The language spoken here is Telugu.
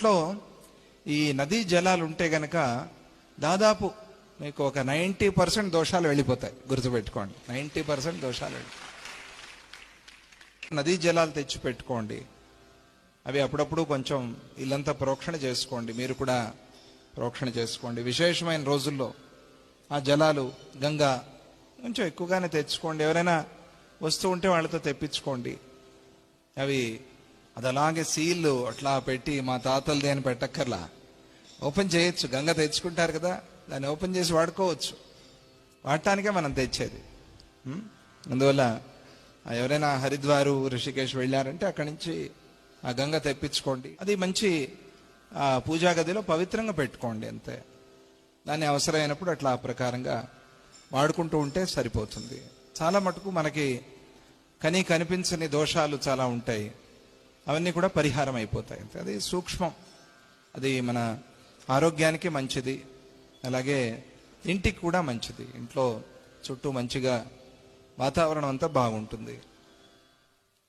ఇంట్లో ఈ నదీ జలాలు ఉంటే గనక దాదాపు మీకు ఒక నైంటీ పర్సెంట్ దోషాలు వెళ్ళిపోతాయి. గుర్తుపెట్టుకోండి. నైంటీ పర్సెంట్ దోషాలు వెళ్ళి నదీ జలాలు తెచ్చి పెట్టుకోండి అవి అప్పుడప్పుడు కొంచెం ఇల్లంతా ప్రోక్షణ చేసుకోండి. మీరు కూడా ప్రోక్షణ చేసుకోండి. విశేషమైన రోజుల్లో ఆ జలాలు గంగా కొంచెం ఎక్కువగానే తెచ్చుకోండి. ఎవరైనా వస్తూ ఉంటే వాళ్ళతో తెప్పించుకోండి. అవి అది అలాగే సీల్లు అట్లా పెట్టి మా తాతలు దేని పెట్టక్కర్లా. ఓపెన్ చేయొచ్చు గంగ తెచ్చుకుంటారు కదా దాన్ని ఓపెన్ చేసి వాడుకోవచ్చు. వాడటానికే మనం తెచ్చేది. అందువల్ల ఎవరైనా హరిద్వారు ఋషికేశ్ వెళ్ళారంటే అక్కడి నుంచి ఆ గంగ తెప్పించుకోండి. అది మంచి ఆ పూజా గదిలో పవిత్రంగా పెట్టుకోండి అంతే. దాన్ని అవసరమైనప్పుడు అట్లా ఆ ప్రకారంగా వాడుకుంటూ ఉంటే సరిపోతుంది. చాలా మటుకు మనకి కనీ కనిపించని దోషాలు చాలా ఉంటాయి. అవన్నీ కూడా పరిహారం అయిపోతాయి. అది సూక్ష్మం. అది మన ఆరోగ్యానికి మంచిది. అలాగే ఇంటికి కూడా మంచిది. ఇంట్లో చుట్టూ మంచిగా వాతావరణం అంతా బాగుంటుంది.